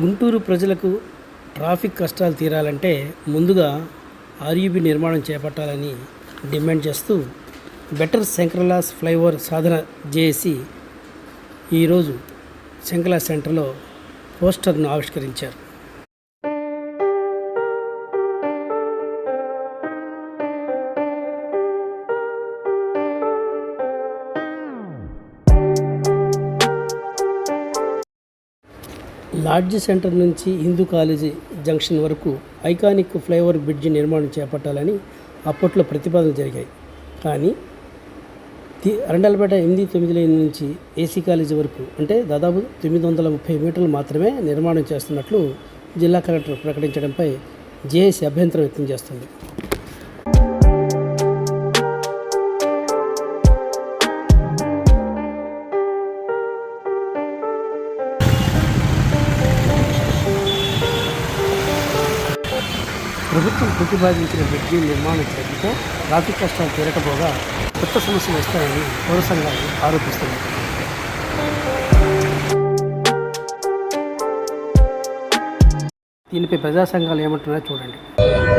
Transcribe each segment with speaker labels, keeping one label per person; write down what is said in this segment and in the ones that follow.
Speaker 1: గుంటూరు ప్రజలకు ట్రాఫిక్ కష్టాలు తీరాలంటే ముందుగా ఆర్యూబీ నిర్మాణం చేపట్టాలని డిమాండ్ చేస్తూ బెటర్ శంకరలాస్ ఫ్లైఓవర్ సాధన చేసి ఈరోజు శంకరలాస్ సెంటర్లో పోస్టర్ను ఆవిష్కరించారు. లాడ్జ్ సెంటర్ నుంచి హిందూ కాలేజీ జంక్షన్ వరకు ఐకానిక్ ఫ్లైఓవర్ బ్రిడ్జి నిర్మాణం చేపట్టాలని అప్పట్లో ప్రతిపాదనలు జరిగాయి. కానీ తి అరండలపేట ఎనిమిది తొమ్మిది లైన్ నుంచి ఏసీ కాలేజీ వరకు అంటే దాదాపు తొమ్మిది వందల ముప్పై మీటర్లు మాత్రమే నిర్మాణం చేస్తున్నట్లు జిల్లా కలెక్టర్ ప్రకటించడంపై జేఏసీ అభ్యంతరం వ్యక్తం చేస్తుంది. ప్రభుత్వం ప్రతిపాదించిన బ్రిడ్జి నిర్మాణ చర్యతో ట్రాఫిక్ కష్టాలు తీరకపోగా కొత్త సమస్యలు వస్తాయని పౌర సంఘాలు ఆరోపిస్తున్నాయి దీనిపై ప్రజా సంఘాలు ఏమంటున్నారో చూడండి.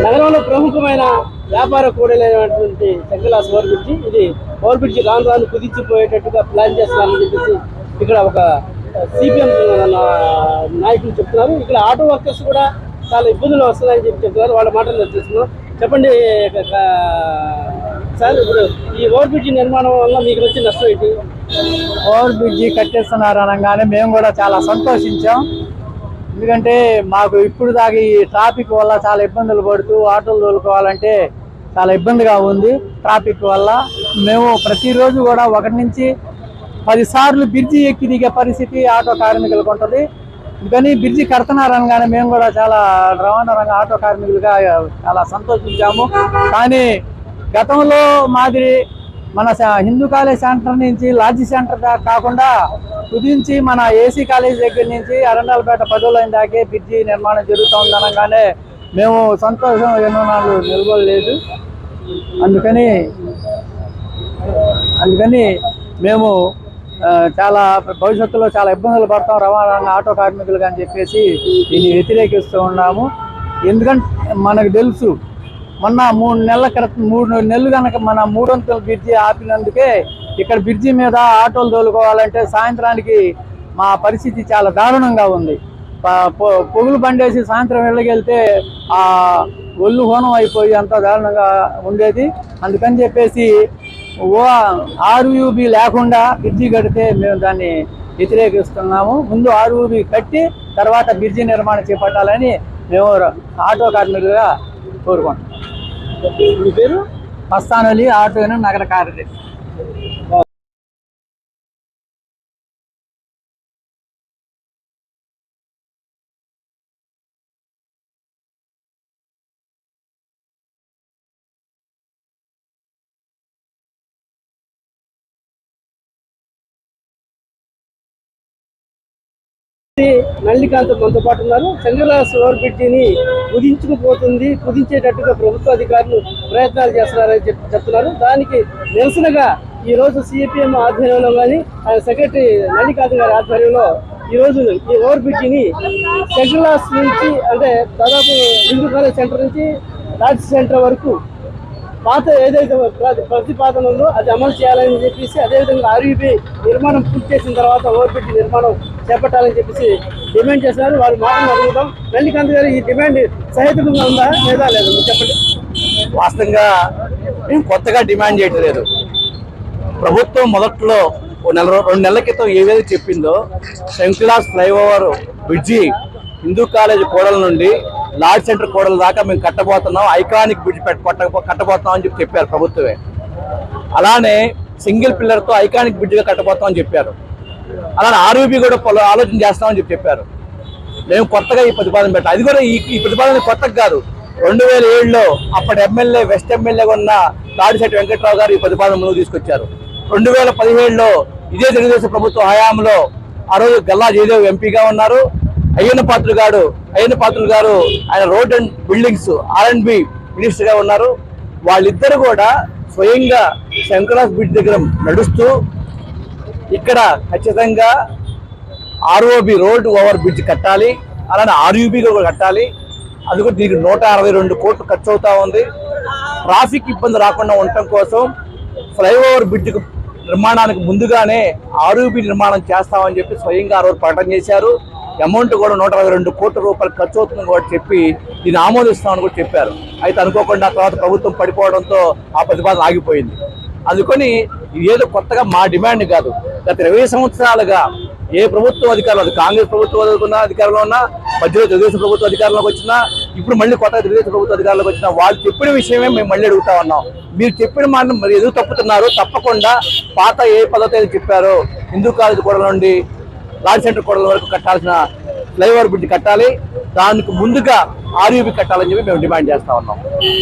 Speaker 1: నగరంలో ప్రముఖమైన వ్యాపార కూడలైనటువంటి శంకలాస్ ఓవర్ బ్రిడ్జి ఇది ఓవర్ బ్రిడ్జి రాను రాను కుదించిపోయేటట్టుగా ప్లాన్ చేస్తున్నారని చెప్పేసి ఇక్కడ ఒక సిపిఎం నాయకులు చెప్తున్నారు. ఇక్కడ ఆటో వర్కర్స్ కూడా చాలా ఇబ్బందులు వస్తున్నాయని చెప్పి చెప్తున్నారు. వాళ్ళ మాటలు తెలుస్తున్నాం చెప్పండి సార్ ఇప్పుడు ఈ ఓవర్ బ్రిడ్జ్ నిర్మాణం వల్ల మీకు వచ్చి నష్టం ఏంటి?
Speaker 2: ఓవర్ బ్రిడ్జి కట్టేస్తున్నారు అనగానే మేము కూడా చాలా సంతోషించాం. ఎందుకంటే మాకు ఇప్పుడు దాకా ఈ ట్రాఫిక్ వల్ల చాలా ఇబ్బందులు పడుతూ ఆటోలు తోలుకోవాలంటే చాలా ఇబ్బందిగా ఉంది ట్రాఫిక్ వల్ల. మేము ప్రతిరోజు కూడా ఒకటి నుంచి పదిసార్లు బ్రిడ్జి ఎక్కి దిగే పరిస్థితి ఆటో కార్మికులకు ఉంటుంది. కానీ బ్రిడ్జి కడుతున్నారనగానే మేము కూడా చాలా రవాణా రంగ ఆటో కార్మికులుగా చాలా సంతోషించాము. కానీ గతంలో మాదిరి మన హిందూ కాలేజ్ సెంటర్ నుంచి లాడ్జి సెంటర్ కాకుండా కుదించి మన ఏసీ కాలేజ్ దగ్గర నుంచి అరండాలపేట పదో లైన్ దాకే బ్రిడ్జి నిర్మాణం జరుగుతూ ఉందనగానే మేము సంతోషం ఎన్నో నాళ్ళు నిలబడలేదు. అందుకని అందుకని మేము చాలా భవిష్యత్తులో చాలా ఇబ్బందులు పడతాం. రవాణా ఆటో కార్మికులుగా అని చెప్పేసి దీన్ని వ్యతిరేకిస్తూ ఉన్నాము. ఎందుకంటే మనకు తెలుసు మొన్న మూడు నెలల క్రితం మూడు నెలలు కనుక మన మూడొంతుల బ్రిడ్జి ఆపినందుకే ఇక్కడ బ్రిడ్జి మీద ఆటోలు తోలుకోవాలంటే సాయంత్రానికి మా పరిస్థితి చాలా దారుణంగా ఉంది. పొగులు పండేసి సాయంత్రం వెళ్ళగెళ్తే ఆ ఒళ్ళు హోనం అయిపోయి అంత దారుణంగా ఉండేది. అందుకని చెప్పేసి ఓ ఆర్యూబి లేకుండా బ్రిడ్జి కడితే మేము దాన్ని వ్యతిరేకిస్తున్నాము. ముందు ఆర్యూబి కట్టి తర్వాత బ్రిడ్జి నిర్మాణం చేపట్టాలని మేము ఆటో కార్మికులుగా కోరుకుంటున్నాం.
Speaker 1: మీ పేరు?
Speaker 2: మస్తానలి ఆటో నగర కార్యదర్శి.
Speaker 1: నల్లికాంత్ మనతో పాటు ఉన్నారు. చంద్రలాస్ ఓవర్ బ్రిడ్జిని కుదించుకుపోతుంది కుదించేటట్టుగా ప్రభుత్వ అధికారులు ప్రయత్నాలు చేస్తున్నారని చెప్పి చెప్తున్నారు. దానికి నిరసనగా ఈ రోజు సిపిఎం ఆధ్వర్యంలో కానీ ఆయన సెక్రటరీ నల్లికాంత్ గారి ఆధ్వర్యంలో ఈ రోజు ఈ ఓవర్ బ్రిడ్జిని చంద్రలాస్ నుంచి అంటే దాదాపు హిందూ కాలేజ్ సెంటర్ నుంచి రాజ్ సెంటర్ వరకు పాత ఏదైతే ప్రతిపాదన ఉందో అది అమలు చేయాలని చెప్పేసి అదేవిధంగా ఆర్యూబీ నిర్మాణం పూర్తి చేసిన తర్వాత ఓవర్ నిర్మాణం చేపట్టాలని చెప్పేసి డిమాండ్ చేస్తున్నారు. వారి మాటలు అడుగుతాం మల్లికాంత్ గారు ఈ డిమాండ్ సహేతుకంగా ఉందా లేదా లేదు చెప్పండి.
Speaker 3: వాస్తవంగా మేము కొత్తగా డిమాండ్ చేయటం లేదు. ప్రభుత్వం మొదట్లో ఓ నెల రెండు నెలల క్రితం ఏదైతే చెప్పిందో Shankulas flyover bridge Hindu College కోడల నుండి లార్డ్ సెంటర్ కోడల దాకా మేము కట్టబోతున్నాం. ఐకానిక్ బ్రిడ్జ్ పెట్ట కట్టబోతున్నాం అని చెప్పి చెప్పారు ప్రభుత్వమే. అలానే సింగిల్ పిల్లర్తో ఐకానిక్ బ్రిడ్జ్గా కట్టబోతాం అని చెప్పారు. అలానే ఆర్యూబీ కూడా పలు ఆలోచన చేస్తామని చెప్పి చెప్పారు. మేము కొత్తగా ఈ ప్రతిపాదన పెట్టాం. అది కూడా ఈ ఈ ప్రతిపాదన కొత్తగా కాదు. రెండు వేల ఏడులో అప్పటి ఎమ్మెల్యే వెస్ట్ ఎమ్మెల్యేగా ఉన్న తాడిశెట్టి వెంకట్రావు గారు ఈ ప్రతిపాదన ముందుకు తీసుకొచ్చారు. రెండు వేల పదిహేడులో ఇదే తెలుగుదేశం ప్రభుత్వ హయాంలో ఆ రోజు గల్లా జయదేవ్ ఎంపీగా ఉన్నారు. అయ్యన్న పాత్రుడు గారు అయ్యన్న పాత్రుడు గారు ఆయన road and buildings R and B మినిస్టర్గా ఉన్నారు. వాళ్ళిద్దరు కూడా స్వయంగా శంకరాస్ బ్రిడ్జ్ దగ్గర నడుస్తూ ఇక్కడ ఖచ్చితంగా ఆర్ఓబి రోడ్ ఓవర్ బ్రిడ్జ్ కట్టాలి. అలానే ఆర్యూబీ కూడా కట్టాలి. అది కూడా దీనికి నూట అరవై రెండు కోట్లు ఖర్చు అవుతా ఉంది. ట్రాఫిక్ ఇబ్బంది రాకుండా ఉండటం కోసం ఫ్లైఓవర్ బ్రిడ్జ్ నిర్మాణానికి ముందుగానే ఆర్యూబీ నిర్మాణం చేస్తామని చెప్పి స్వయంగా ఆ రోజు ప్రకటన చేశారు. అమౌంట్ కూడా నూట అరవై రెండు కోట్ల రూపాయలు ఖర్చు అవుతుందని కూడా చెప్పి దీన్ని ఆమోదిస్తామని కూడా చెప్పారు. అయితే అనుకోకుండా తర్వాత ప్రభుత్వం పడిపోవడంతో ఆ ప్రతిపాదన ఆగిపోయింది. అందుకని ఏదో కొత్తగా మా డిమాండ్ కాదు. గత ఇరవై సంవత్సరాలుగా ఏ ప్రభుత్వ అధికారులు అది కాంగ్రెస్ ప్రభుత్వం ఉన్న అధికారంలో ఉన్నా మధ్యలో తెలుగుదేశం ప్రభుత్వ అధికారంలోకి వచ్చినా ఇప్పుడు మళ్ళీ కొత్తగా తెలుగుదేశం ప్రభుత్వ అధికారంలోకి వచ్చినా వాళ్ళు చెప్పిన విషయమే మేము మళ్ళీ అడుగుతా ఉన్నాం. మీరు చెప్పిన మాట మరి ఎదురు తప్పుతున్నారు? తప్పకుండా పాత ఏ పద్ధతి చెప్పారో. హిందూ కాలేజీ కూడా నుండి లాడ్ సెంటర్ కూడా వరకు కట్టాల్సిన ఫ్లైఓవర్ బ్రిడ్జ్ కట్టాలి. దానికి ముందుగా ఆర్యూబీ కట్టాలని చెప్పి మేము డిమాండ్ చేస్తా ఉన్నాం.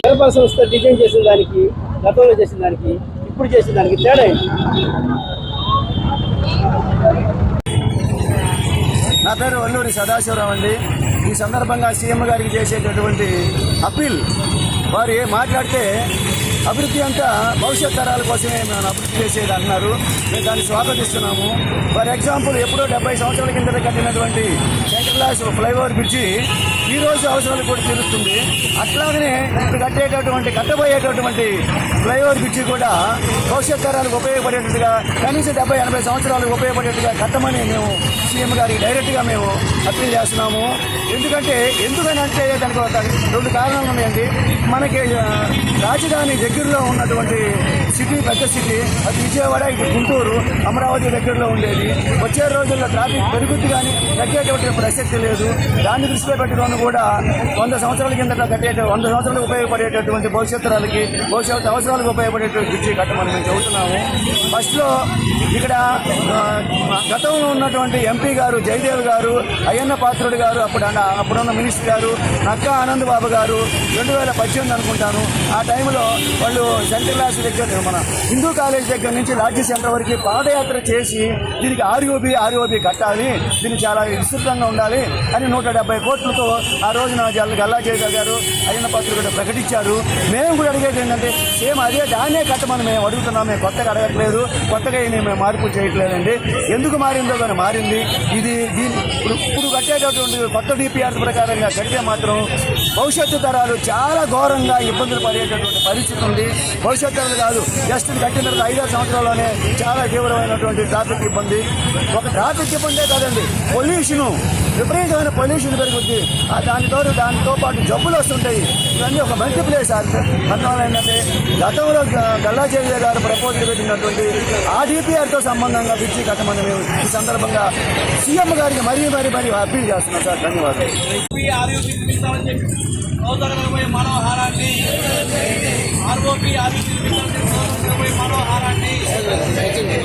Speaker 1: వ్యాపార సంస్థ డిజైన్ చేసిన దానికి గతంలో చేసిన దానికి ఇప్పుడు చేసిన దానికి తేడా ఏంటి?
Speaker 4: నా పేరు వల్లూరి సదాశివరావు అండి. ఈ సందర్భంగా సీఎం గారికి చేసేటటువంటి అప్పీల్. వారు ఏ మాట్లాడితే అభివృద్ధి అంతా భవిష్యత్ తరాల కోసమే మేము అభివృద్ధి చేసేది అన్నారు మేము దాన్ని స్వాగతిస్తున్నాము. ఫర్ ఎగ్జాంపుల్ ఎప్పుడో డెబ్బై సంవత్సరాల కింద కట్టినటువంటి సెంటర్ క్లాస్ ఫ్లైఓవర్ బ్రిడ్జి ఈ రోజు అవసరాలు కూడా తీరుస్తుంది. అట్లాగనే ఇప్పుడు కట్టేటటువంటి కట్టబోయేటటువంటి ఫ్లైఓవర్ బ్రిడ్జి కూడా భవిష్యత్ తరాలకు ఉపయోగపడేటట్టుగా కనీసం డెబ్బై ఎనభై సంవత్సరాలకు ఉపయోగపడేట్టుగా కట్టమని మేము సీఎం గారికి డైరెక్ట్గా మేము అప్పీల్ చేస్తున్నాము. ఎందుకంటే ఎందుకని అంటే దానికి రెండు కారణాలు ఉన్నాయండి. మనకి రాజధాని దగ్గరలో ఉన్నటువంటి సిటీ పెద్ద సిటీ అది విజయవాడ ఇది గుంటూరు అమరావతి దగ్గరలో ఉండేది. వచ్చే రోజుల్లో ట్రాఫిక్ పెరుగుద్ది కానీ తగ్గేటువంటి ప్రసక్తి లేదు. దాన్ని దృష్టిలో పెట్టుకొని కూడా వంద సంవత్సరాల కిందట కట్టేట వంద సంవత్సరాలకు ఉపయోగపడేటటువంటి భవిష్యత్తులకి భవిష్యత్తు అవసరాలకు ఉపయోగపడేటువంటి బ్రిడ్జి కట్టమని మేము చెబుతున్నాము. ఫస్ట్లో ఇక్కడ గతంలో ఉన్నటువంటి ఎంపీ గారు జయదేవ్ గారు అయ్యన్న పాత్రుడు గారు అప్పుడు అప్పుడున్న మినిస్టర్ గారు నక్క ఆనంద్ బాబు గారు రెండు వేల పద్దెనిమిది అనుకుంటాను. ఆ టైంలో వాళ్ళు సెంటర్ క్లాస్ దగ్గర మన హిందూ కాలేజ్ దగ్గర నుంచి లాడ్జీ సెంటర్ వరకు పాదయాత్ర చేసి దీనికి ఆర్యోబి ఆర్యోబి కట్టాలి. దీన్ని చాలా విస్తృతంగా ఉండాలి అని నూట డెబ్బై కోట్లతో ఆ రోజున జల్ గల్లా చేయగలిగారు గారు అయ్యన్న పాత్రుడు కూడా ప్రకటించారు. మేము కూడా అడిగేది ఏంటంటే సేమ్ అదే దాన్నే కట్టమని మేము అడుగుతున్నాం మేము కొత్తగా అడగట్లేదు కొత్తగా మేము మార్పు చేయట్లేదండి. ఎందుకు మారిందో కానీ మారింది. ఇది దీని ఇప్పుడు ఇప్పుడు కట్టేటటువంటి కొత్త డిపిఆర్ ప్రకారంగా కడితే మాత్రం భవిష్యత్తు తరాలు చాలా ఘోరంగా ఇబ్బందులు పడేటటువంటి పరిస్థితి ఉంది. భవిష్యత్తు తరాలు కాదు జస్ట్ కట్టిన తర్వాత ఐదారు సంవత్సరాల్లోనే చాలా తీవ్రమైనటువంటి ట్రాఫిక్ ఇబ్బంది. ఒక ట్రాఫిక్ ఇబ్బందే కాదండి పొల్యూషను విపరీతమైన పొల్యూషన్ పెరుగుద్ది. ఆ దానితో దానితో పాటు జబ్బులు వస్తుంటాయి. ఇవన్నీ ఒక మంచి ప్లేస్ అందువల్ల ఏంటంటే గతంలో గ- గల్లా గారు ప్రపోజల్ పెట్టినటువంటి ఆర్డీపీఆర్తో సంబంధంగా బ్రిడ్జి కట్టమని మేము ఈ సందర్భంగా సీఎం గారికి మరీ మరీ మరీ అప్పీల్ చేస్తున్నాం సార్. ధన్యవాదాలు.
Speaker 5: మనోహారాన్ని ఆర్ఓపి ఆర్ఓపి మనోహారాన్ని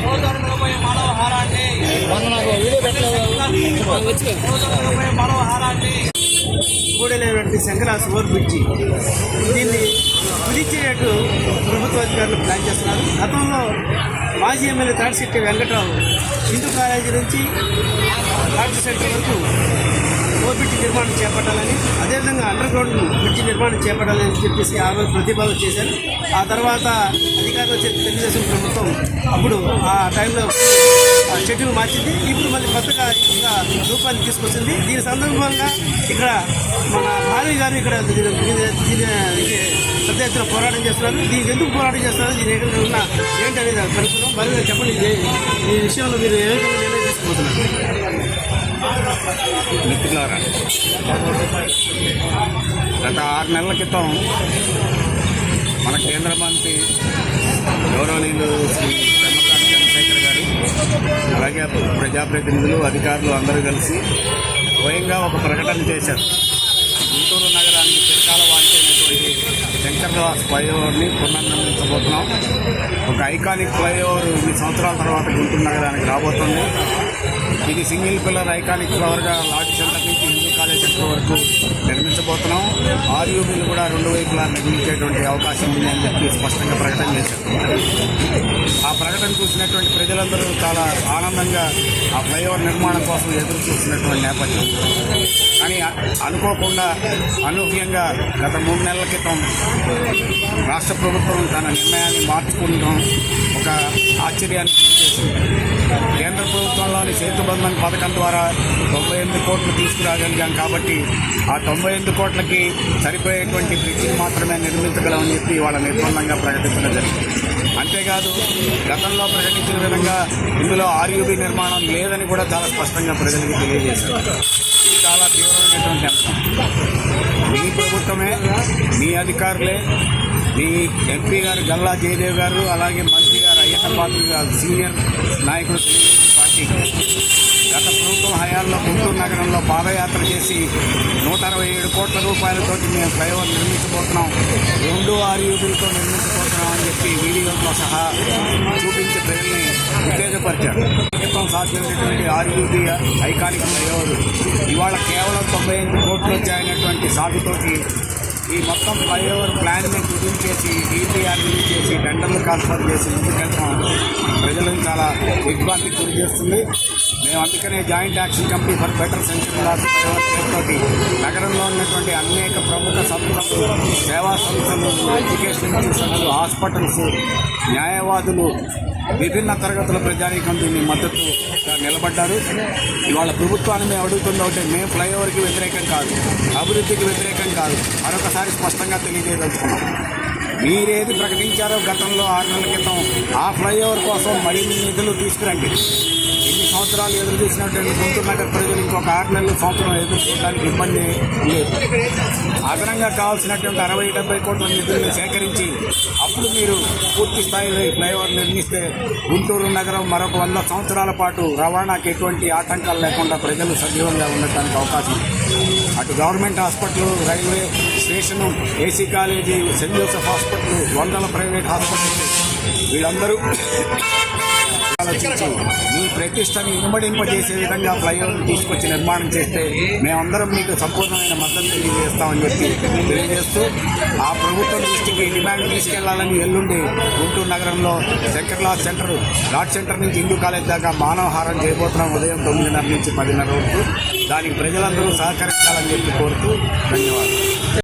Speaker 5: సోదరులపై మనోహారాన్ని సోదరులపై మనోహారాన్ని.
Speaker 1: కూడలేనటువంటి శంకరాస్ ఓవర్ బ్రిడ్జి దీన్ని కుదించేటట్టు ప్రభుత్వ అధికారులు ప్లాన్ చేస్తున్నారు. గతంలో మాజీ ఎమ్మెల్యే తాడిశెట్టి వెంకట్రావు హిందూ కాలేజీ నుంచి లాడ్జీ సెంటర్ వరకు ఓపిటి నిర్మాణం చేపట్టాలని అదేవిధంగా అండర్ గ్రౌండ్ బ్రిడ్జి నిర్మాణం చేపట్టాలని చెప్పేసి ఆ రోజు ప్రతిపాదన చేశారు. ఆ తర్వాత అధికారులు వచ్చే తెలుగుదేశం ప్రభుత్వం అప్పుడు ఆ టైంలో షెడ్యూల్ మార్చింది. ఇప్పుడు మళ్ళీ కొత్తగా ఇంకా రూపాన్ని తీసుకొచ్చింది. దీని సందర్భంగా ఇక్కడ మన భారవి గారు ఇక్కడ దీని దీని- దీనికి పెద్ద ఎత్తున పోరాటం చేస్తున్నారు. దీనికి ఎందుకు పోరాటం చేస్తున్నారు? దీని ఎక్కడ ఉన్న ఏంటి అనేది కనుక్కున్నాం మరి చెప్పండి ఈ విషయంలో మీరు ఏ విధంగా నిర్ణయం తీసుకుపోతున్నారు
Speaker 6: మిత్రులారా గత ఆరు నెలల క్రితం మన కేంద్ర మంత్రి గౌరవనీయులు శ్రీ బ్రహ్మకాంత్ చంద్రశేఖర్ గారు అలాగే ప్రజాప్రతినిధులు అధికారులు అందరూ కలిసి స్వయంగా ఒక ప్రకటన చేశారు. గుంటూరు నగరానికి చిరకాల వాంఛైనటువంటి శంకర్దాస్ ఫ్లైఓవర్ని పునర్నిర్మించబోతున్నాం. ఒక ఐకానిక్ ఫ్లైఓవర్ ఇన్ని సంవత్సరాల తర్వాత గుంటూరు నగరానికి రాబోతుంది. ఇది సింగిల్ పిల్లర్ ఐకానిక్ ఫ్లవర్గా లాడ్జ్ సెంటర్ నుంచి సెంటర్ వరకు నిర్మించబోతున్నాం. ఆర్యూబీలు కూడా రెండు వైపులా నిర్మించేటువంటి అవకాశం ఉంది అని చెప్పి స్పష్టంగా ప్రకటన చేశారు. ఆ ప్రకటన చూసినటువంటి ప్రజలందరూ చాలా ఆనందంగా ఆ ఫ్లైఓవర్ నిర్మాణం కోసం ఎదురు చూస్తున్నటువంటి నేపథ్యం. కానీ అనుకోకుండా అనూహ్యంగా గత మూడు నెలల క్రితం రాష్ట్ర ప్రభుత్వం తన నిర్ణయాన్ని మార్చుకుంటాం ఒక ఆశ్చర్యాన్ని గురిచేసింది కేంద్ర ప్రభుత్వంలోని సేతుబంధన్ పథకం ద్వారా తొంభై ఎనిమిది కోట్లు తీసుకురాగలిగాం కాబట్టి ఆ తొంభై ఎనిమిది కోట్లకి సరిపోయేటువంటి బ్రిడ్జిని మాత్రమే నిర్మించగలమని చెప్పి వాళ్ళ నిర్బంధంగా ప్రకటించడం జరిగింది. అంతేకాదు గతంలో ప్రకటించిన విధంగా ఇందులో ఆర్యూబీ నిర్మాణం లేదని కూడా చాలా స్పష్టంగా ప్రజలకు తెలియజేశారు. ఇది చాలా తీవ్రమైనటువంటి అంశం. మీ ప్రభుత్వమే మీ అధికారులే మీ ఎంపీ గారు గల్లా జయదేవ్ గారు అలాగే మంత్రి గారు అయ్యన్న పాత్ర గారు సీనియర్ నాయకుడు తెలుగుదేశం పార్టీ. గత ప్రభుత్వం హయాంలో గుంటూరు నగరంలో పాదయాత్ర చేసి నూట అరవై ఏడు కోట్ల రూపాయలతోటి మేము ఫ్లైఓవర్ నిర్మించబోతున్నాం. రెండు ఆర్యూబీలతో నిర్మించబోతున్నాం అని చెప్పి వీడియోలతో సహా చూపించి ప్రజల్ని ఉత్తేజపరిచారు. క్రితం సాధ్యమైనటువంటి ఆర్యూబీ ఐకానిక్ ఫ్లైఓవర్ ఇవాళ కేవలం తొంభై ఎనిమిది కోట్లు వచ్చాయనేటువంటి సాగుతోటి ఈ మొత్తం ఫ్లైఓవర్ ప్లాన్ని కుదించేసి డిపిఆర్ రిలీజ్ చేసి టెండర్లు కాన్ఫర్ చేసి ముందుకెళ్ళడం ప్రజలను చాలా ఇబ్బంది గురి చేస్తుంది మేము అందుకనే joint action committee for better central తోటి నగరంలో ఉన్నటువంటి అనేక ప్రముఖ సంస్థలు సేవా సంస్థలు ఎడ్యుకేషన్ ఇన్స్టిట్యూషన్లు హాస్పిటల్స్ న్యాయవాదులు విభిన్న తరగతుల ప్రజానీకం దీన్ని మద్దతుగా నిలబడ్డారు. ఇవాళ ప్రభుత్వాన్ని మేము అడుగుతుందో అంటే మేము ఫ్లైఓవర్కి వ్యతిరేకం కాదు అభివృద్ధికి వ్యతిరేకం కాదు. మరొకసారి స్పష్టంగా తెలియజేయదలుచుకున్నాం మీరేది ప్రకటించారో గతంలో ఆరు నెలల క్రితం ఆ ఫ్లైఓవర్ కోసం మరిన్ని నిధులు తీసుకురండి. సంవత్సరాలు ఎదురు చూసినటువంటి గుంటూరు నగర ప్రజలు ఇంకొక ఆరు నెలలు సంవత్సరం ఎదురు చూడడానికి ఇబ్బంది లేదు. అదనంగా కావాల్సినటువంటి అరవై డెబ్బై కోట్ల నిధులను సేకరించి అప్పుడు మీరు పూర్తి స్థాయిలో ఈ ఫ్లైఓవర్ నిర్మిస్తే గుంటూరు నగరం మరొక వంద సంవత్సరాల పాటు రవాణాకి ఎటువంటి ఆటంకాలు లేకుండా ప్రజలు సజీవంగా ఉండటానికి అవకాశం అటు government hospital railway station AC college Saint Joseph hospital వందల ప్రైవేట్ హాస్పిటల్ వీళ్ళందరూ ఆలోచించి మీ ప్రతిష్టని ఇనుమడింపజేసే విధంగా ఫ్లైఓవర్ తీసుకొచ్చి నిర్మాణం చేస్తే మేమందరం మీకు సంపూర్ణమైన మద్దతు తెలియజేస్తామని చెప్పి తెలియజేస్తూ ఆ ప్రభుత్వం దృష్టికి డిమాండ్ తీసుకెళ్ళాలని ఎల్లుండి గుంటూరు నగరంలో శంకర్లాల్ సెంటర్ ఘాట్ సెంటర్ నుంచి హిందూ కాలేజ్ దాకా మానవహారం చేయబోతున్నాం ఉదయం తొమ్మిదిన్నర నుంచి పదిన్నర వరకు. దానికి ప్రజలందరూ సహకరించాలని చెప్పి కోరుతూ ధన్యవాదాలు.